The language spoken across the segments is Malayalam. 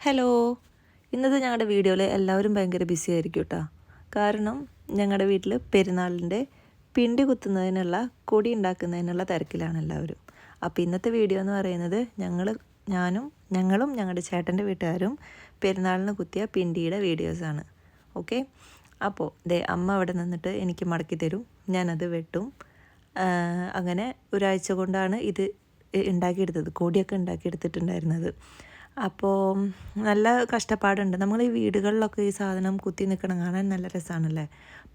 ഹലോ ഇന്നത്തെ ഞങ്ങളുടെ വീഡിയോയിൽ എല്ലാവരും ഭയങ്കര ബിസി ആയിരിക്കും കേട്ടോ കാരണം ഞങ്ങളുടെ വീട്ടിൽ പെരുന്നാളിന്റെ പിണ്ടി കുത്തുന്നതിനുള്ള കൊടി ഉണ്ടാക്കുന്നതിനുള്ള തിരക്കിലാണ് എല്ലാവരും. അപ്പോൾ ഇന്നത്തെ വീഡിയോ എന്ന് പറയുന്നത് ഞങ്ങൾ ഞാനും ഞങ്ങളും ഞങ്ങളുടെ ചേട്ടന്റെ വീട്ടുകാരും പെരുന്നാളിന് കുത്തിയ പിണ്ടിയുടെ വീഡിയോസാണ് ഓക്കെ അപ്പോൾ ദേ അമ്മ അവിടെ നിന്നിട്ട് എനിക്ക് മടക്കി തരും. ഞാനത് വെട്ടും. അങ്ങനെ ഒരാഴ്ച കൊണ്ടാണ് ഇത് ഉണ്ടാക്കിയെടുത്തത്. കൊടിയൊക്കെ ഉണ്ടാക്കിയെടുത്തിട്ടുണ്ടായിരുന്നത്. അപ്പോൾ നല്ല കഷ്ടപ്പാടുണ്ട്. നമ്മൾ ഈ വീടുകളിലൊക്കെ ഈ സാധനം കുത്തി നിൽക്കണം കാണാൻ നല്ല രസമാണല്ലേ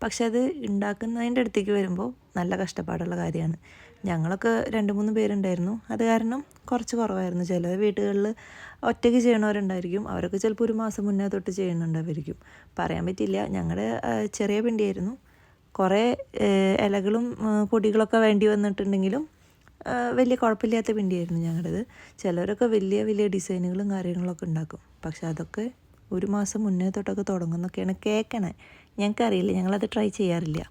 പക്ഷെ അത് ഉണ്ടാക്കുന്നതിന്റെ അടുത്തേക്ക് വരുമ്പോൾ നല്ല കഷ്ടപ്പാടുള്ള കാര്യമാണ് ഞങ്ങളൊക്കെ രണ്ട് മൂന്ന് പേരുണ്ടായിരുന്നു. അത് കാരണം കുറച്ച് കുറവായിരുന്നു. ചില വീടുകളിൽ ഒറ്റയ്ക്ക് ചെയ്യണവരുണ്ടായിരിക്കും. അവരൊക്കെ ചിലപ്പോൾ ഒരു മാസം മുന്നേ തൊട്ട് ചെയ്യുന്നുണ്ടായിരിക്കും പറയാൻ പറ്റില്ല ഞങ്ങളുടെ ചെറിയ പിണ്ടിയായിരുന്നു. കുറേ ഇലകളും പൊടികളൊക്കെ വേണ്ടി വന്നിട്ടുണ്ടെങ്കിലും വലിയ കുഴപ്പമില്ലാത്ത പിണ്ടിയായിരുന്നു ഞങ്ങളുടേത്. ചിലരൊക്കെ വലിയ വലിയ ഡിസൈനുകളും കാര്യങ്ങളൊക്കെ ഉണ്ടാക്കും. പക്ഷെ അതൊക്കെ ഒരു മാസം മുന്നേ തൊട്ടൊക്കെ തുടങ്ങുന്നൊക്കെയാണ് കേൾക്കണേ ഞങ്ങൾക്കറിയില്ല ഞങ്ങളത് ട്രൈ ചെയ്യാറില്ല.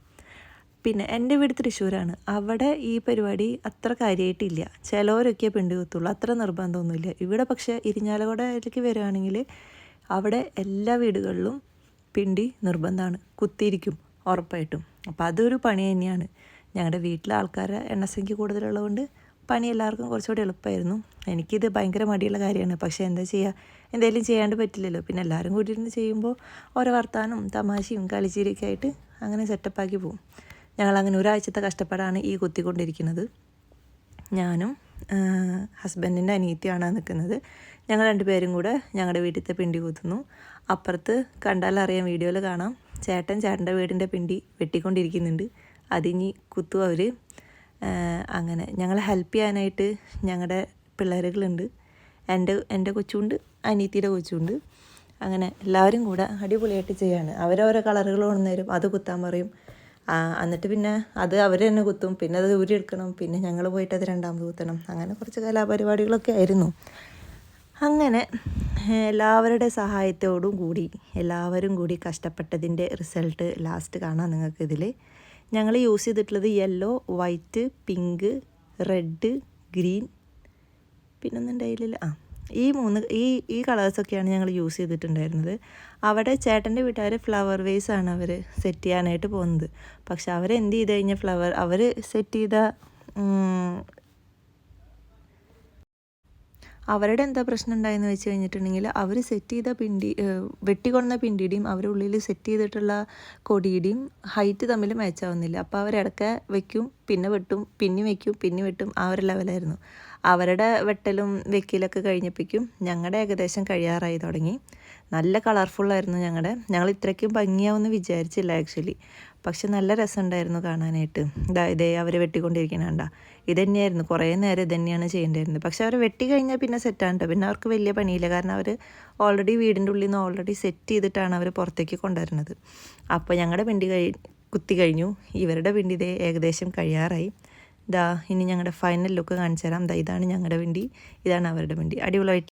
പിന്നെ എന്റെ വീട് തൃശ്ശൂരാണ്. അവിടെ ഈ പരിപാടി അത്ര കാര്യമായിട്ടില്ല. ചിലവരൊക്കെ പിണ്ടി കുത്തുള്ളൂ. അത്ര നിർബന്ധമൊന്നുമില്ല. ഇവിടെ പക്ഷേ ഇരിഞ്ഞാലക്കുടയിലേക്ക് വരികയാണെങ്കിൽ അവിടെ എല്ലാ വീടുകളിലും പിണ്ടി നിർബന്ധമാണ്. കുത്തിയിരിക്കും ഉറപ്പായിട്ടും. അപ്പോൾ അതൊരു പണി തന്നെയാണ്. ഞങ്ങളുടെ വീട്ടിലെ ആൾക്കാരുടെ എണ്ണസംഖ്യ കൂടുതലുള്ളതുകൊണ്ട് പണി എല്ലാവർക്കും കുറച്ചുകൂടി എളുപ്പമായിരുന്നു എനിക്കിത് ഭയങ്കര മടിയുള്ള കാര്യമാണ്. പക്ഷേ എന്താ ചെയ്യുക എന്തെങ്കിലും ചെയ്യാണ്ട് പറ്റില്ലല്ലോ. പിന്നെ എല്ലാവരും കൂടി ഇരുന്ന് ചെയ്യുമ്പോൾ ഓരോ വർത്താനും തമാശയും കളിച്ചിരിയൊക്കെ ആയിട്ട് അങ്ങനെ സെറ്റപ്പാക്കി പോകും ഞങ്ങളങ്ങനെ ഒരാഴ്ചത്തെ കഷ്ടപ്പാടാണ് ഈ കുത്തിക്കൊണ്ടിരിക്കുന്നത്. ഞാനും ഹസ്ബൻഡിന്റെ അനിയത്തിയാണ് നിൽക്കുന്നത് ഞങ്ങൾ രണ്ടുപേരും കൂടെ ഞങ്ങളുടെ വീട്ടിലത്തെ പിണ്ടി കുത്തുന്നു. അപ്പുറത്ത് കണ്ടാലറിയാം വീഡിയോയിൽ കാണാം. ചേട്ടൻ ചേട്ടന്റെ വീടിന്റെ പിണ്ടി വെട്ടിക്കൊണ്ടിരിക്കുന്നുണ്ട്. അതിനി കുത്തും അവർ അങ്ങനെ ഞങ്ങളെ ഹെൽപ്പ് ചെയ്യാനായിട്ട് ഞങ്ങളുടെ പിള്ളേരുകളുണ്ട്. എന്റെ എന്റെ കൊച്ചുണ്ട് അനീത്തിയുടെ കൊച്ചുണ്ട്. അങ്ങനെ എല്ലാവരും കൂടെ അടിപൊളിയായിട്ട് ചെയ്യാണ്. അവരോരോ കളറുകൾ കൊണ്ടുവരും അത് കുത്താൻ പറയും. എന്നിട്ട് പിന്നെ അത് അവർ തന്നെ കുത്തും. പിന്നെ അത് ഊരിയെടുക്കണം പിന്നെ ഞങ്ങൾ പോയിട്ട് അത് രണ്ടാമത് കുത്തണം. അങ്ങനെ കുറച്ച് കലാപരിപാടികളൊക്കെ ആയിരുന്നു. അങ്ങനെ എല്ലാവരുടെ സഹായത്തോടും കൂടി എല്ലാവരും കൂടി കഷ്ടപ്പെട്ടതിന്റെ റിസൾട്ട് ലാസ്റ്റ് കാണാം നിങ്ങൾക്ക് ഇതിൽ ഞങ്ങൾ യൂസ് ചെയ്തിട്ടുള്ളത് yellow white pink red green പിന്നൊന്നും ഉണ്ടായില്ല ആ ഈ മൂന്ന് ഈ ഈ കളേഴ്സൊക്കെയാണ് ഞങ്ങൾ യൂസ് ചെയ്തിട്ടുണ്ടായിരുന്നത്. അവിടെ ചേട്ടന്റെ വീട്ടുകാർ ഫ്ലവർ വേസ് ആണ് അവർ സെറ്റ് ചെയ്യാനായിട്ട് പോകുന്നത്. പക്ഷെ അവർ എന്ത് ചെയ്ത് കഴിഞ്ഞാൽ ഫ്ലവർ അവർ സെറ്റ് ചെയ്ത അവരുടെ എന്താ പ്രശ്നം ഉണ്ടായെന്ന് വെച്ച് കഴിഞ്ഞിട്ടുണ്ടെങ്കിൽ അവർ സെറ്റ് ചെയ്ത പിണ്ടി വെട്ടിക്കൊണ്ട പിണ്ടിയുടെയും അവരുടെ ഉള്ളിൽ സെറ്റ് ചെയ്തിട്ടുള്ള കൊടിയുടെയും ഹൈറ്റ് തമ്മിൽ മാച്ചാവുന്നില്ല അപ്പോൾ അവരിടയ്ക്ക് വെക്കും പിന്നെ വെട്ടും പിന്നെ വെക്കും പിന്നെ വെട്ടും. ആ ഒരു ലെവലായിരുന്നു അവരുടെ വെട്ടലും വെക്കിലൊക്കെ കഴിഞ്ഞപ്പോഴേക്കും ഞങ്ങളുടെ ഏകദേശം കഴിയാറായി തുടങ്ങി. നല്ല കളർഫുള്ളായിരുന്നു ഞങ്ങളുടെ ഞങ്ങൾ ഇത്രയ്ക്കും ഭംഗിയാവുമെന്ന് വിചാരിച്ചില്ല ആക്ച്വലി. പക്ഷെ നല്ല രസമുണ്ടായിരുന്നു കാണാനായിട്ട്. ഇതാ ഇതേ അവർ വെട്ടിക്കൊണ്ടിരിക്കണ കണ്ട. ഇത് തന്നെയായിരുന്നു കുറേ നേരം ഇത് തന്നെയാണ് ചെയ്യേണ്ടിയിരുന്നത്. പക്ഷെ അവർ വെട്ടി കഴിഞ്ഞാൽ പിന്നെ സെറ്റാണ് പിന്നെ അവർക്ക് വലിയ പണിയില്ല. കാരണം അവർ ഓൾറെഡി വീടിന്റെ ഉള്ളിൽ നിന്ന് ഓൾറെഡി സെറ്റ് ചെയ്തിട്ടാണ് അവർ പുറത്തേക്ക് കൊണ്ടുവരുന്നത്. അപ്പോൾ ഞങ്ങളുടെ പിണ്ടി കഴി കുത്തി കഴിഞ്ഞു. ഇവരുടെ പിണ്ടി ഇതേ ഏകദേശം കഴിയാറായി. ഇതാ ഇനി ഞങ്ങളുടെ ഫൈനൽ ലുക്ക് കാണിച്ചു തരാം ദാ ഇതാണ് ഞങ്ങളുടെ വണ്ടി ഇതാണ് അവരുടെ വണ്ടി അടിപൊളിയായിട്ട്